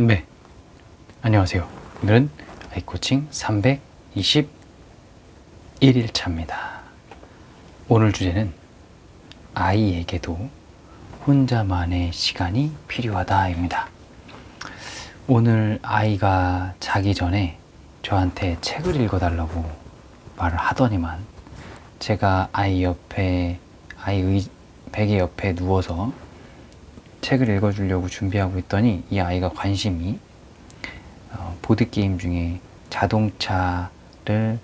네. 안녕하세요. 오늘은 아이코칭 321일 차입니다. 오늘 주제는 아이에게도 혼자만의 시간이 필요하다입니다. 오늘 아이가 자기 전에 저한테 책을 읽어달라고 말을 하더니만 제가 아이 옆에 아이 의, 베개 옆에 누워서 책을 읽어주려고 준비하고 있더니 이 아이가 관심이 어, 보드 게임 중에 자동차를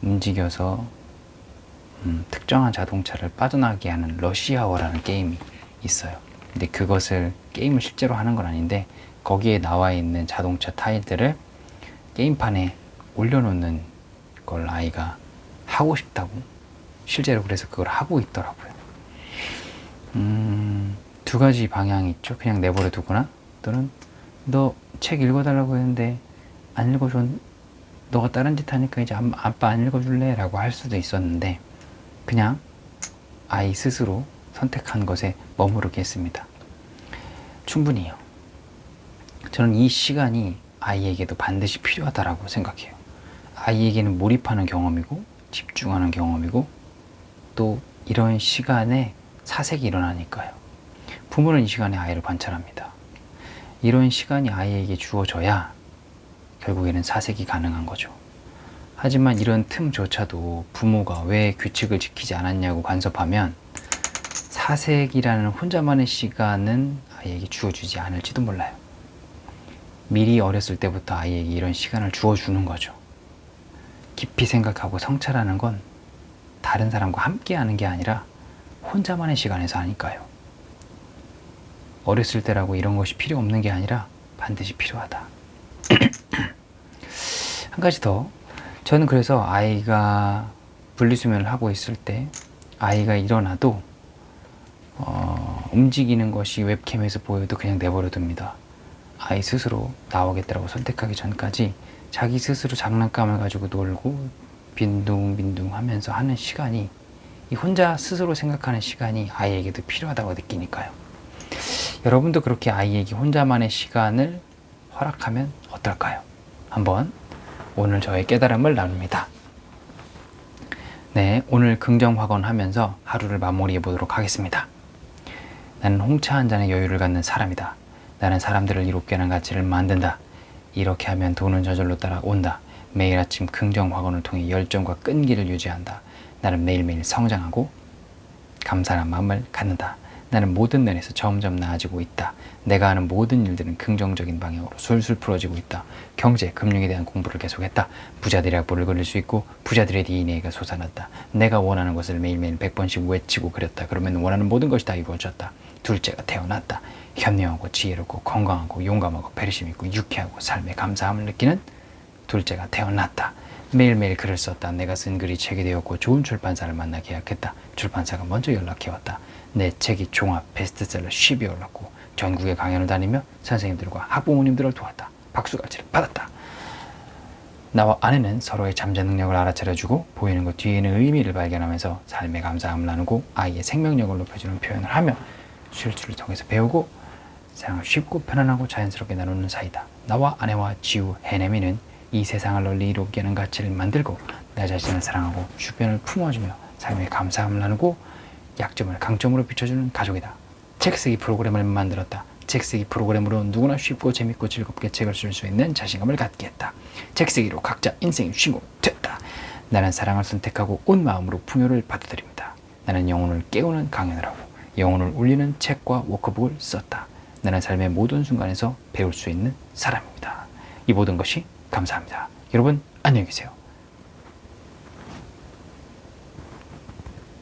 움직여서 음, 특정한 자동차를 빠져나가게 하는 러시아워라는 게임이 있어요. 근데 그것을 게임을 실제로 하는 건 아닌데 거기에 나와 있는 자동차 타일들을 게임판에 올려놓는 걸 아이가 하고 싶다고 실제로 그래서 그걸 하고 있더라고요. 음, 두 가지 방향이 있죠. 그냥 내버려 두거나 또는 너 책 읽어달라고 했는데 안 읽어줘. 너가 다른 짓 하니까 이제 안- 아빠 안 읽어줄래? 라고 할 수도 있었는데 그냥 아이 스스로 선택한 것에 머무르겠습니다. 충분히요. 저는 이 시간이 아이에게도 반드시 필요하다라고 생각해요. 아이에게는 몰입하는 경험이고 집중하는 경험이고 또 이런 시간에 사색이 일어나니까요. 부모는 이 시간에 아이를 관찰합니다. 이런 시간이 아이에게 주어져야 결국에는 사색이 가능한 거죠. 하지만 이런 틈조차도 부모가 왜 규칙을 지키지 않았냐고 간섭하면 사색이라는 혼자만의 시간은 아이에게 주어주지 않을지도 몰라요. 미리 어렸을 때부터 아이에게 이런 시간을 주어주는 거죠. 깊이 생각하고 성찰하는 건 다른 사람과 함께 하는 게 아니라 혼자만의 시간에서 하니까요. 어렸을 때라고 이런 것이 필요 없는 게 아니라 반드시 필요하다. 한 가지 더. 저는 그래서 아이가 분리수면을 하고 있을 때 아이가 일어나도 어, 움직이는 것이 웹캠에서 보여도 그냥 내버려 둡니다. 아이 스스로 나오겠다고 선택하기 전까지 자기 스스로 장난감을 가지고 놀고 빈둥빈둥 하면서 하는 시간이 이 혼자 스스로 생각하는 시간이 아이에게도 필요하다고 느끼니까요. 여러분도 그렇게 아이에게 혼자만의 시간을 허락하면 어떨까요? 한번 오늘 저의 깨달음을 나눕니다. 네, 오늘 긍정 확언하면서 하루를 마무리해 보도록 하겠습니다. 나는 홍차 한 잔의 여유를 갖는 사람이다. 나는 사람들을 이롭게 하는 가치를 만든다. 이렇게 하면 돈은 저절로 따라온다. 매일 아침 긍정 확언을 통해 열정과 끈기를 유지한다. 나는 매일매일 성장하고 감사한 마음을 갖는다. 나는 모든 면에서 점점 나아지고 있다. 내가 하는 모든 일들은 긍정적인 방향으로 술술 풀어지고 있다. 경제, 금융에 대한 공부를 계속했다. 부자들의 악보를 그릴 수 있고 부자들의 DNA가 솟아났다. 내가 원하는 것을 매일매일 100번씩 외치고 그렸다. 그러면 원하는 모든 것이 다 이루어졌다. 둘째가 태어났다. 현명하고 지혜롭고 건강하고 용감하고 배려심 있고 유쾌하고 삶에 감사함을 느끼는 둘째가 태어났다. 매일매일 글을 썼다. 내가 쓴 글이 책이 되었고 좋은 출판사를 만나 계약했다. 출판사가 먼저 연락해왔다. 내 책이 종합 베스트셀러 10이 올랐고 전국에 강연을 다니며 선생님들과 학부모님들을 도왔다. 박수갈채를 받았다. 나와 아내는 서로의 잠재 능력을 알아차려주고 보이는 것 뒤에 는 의미를 발견하면서 삶의 감사함을 나누고 아이의 생명력을 높여주는 표현을 하며 실수를 통해서 배우고 세상을 쉽고 편안하고 자연스럽게 나누는 사이다. 나와 아내와 지우 해내미는 이 세상을 널리 이롭게 하는 가치를 만들고 나 자신을 사랑하고 주변을 품어주며 삶의 감사함을 나누고 약점을 강점으로 비춰주는 가족이다. 책쓰기 프로그램을 만들었다. 책쓰기 프로그램으로 누구나 쉽고 재밌고 즐겁게 책을 쓸 수 있는 자신감을 갖게 했다. 책쓰기로 각자 인생의 주인공이 됐다. 나는 사랑을 선택하고 온 마음으로 풍요를 받아들입니다. 나는 영혼을 깨우는 강연을 하고 영혼을 울리는 책과 워크북을 썼다. 나는 삶의 모든 순간에서 배울 수 있는 사람입니다. 이 모든 것이 감사합니다. 여러분 안녕히 계세요.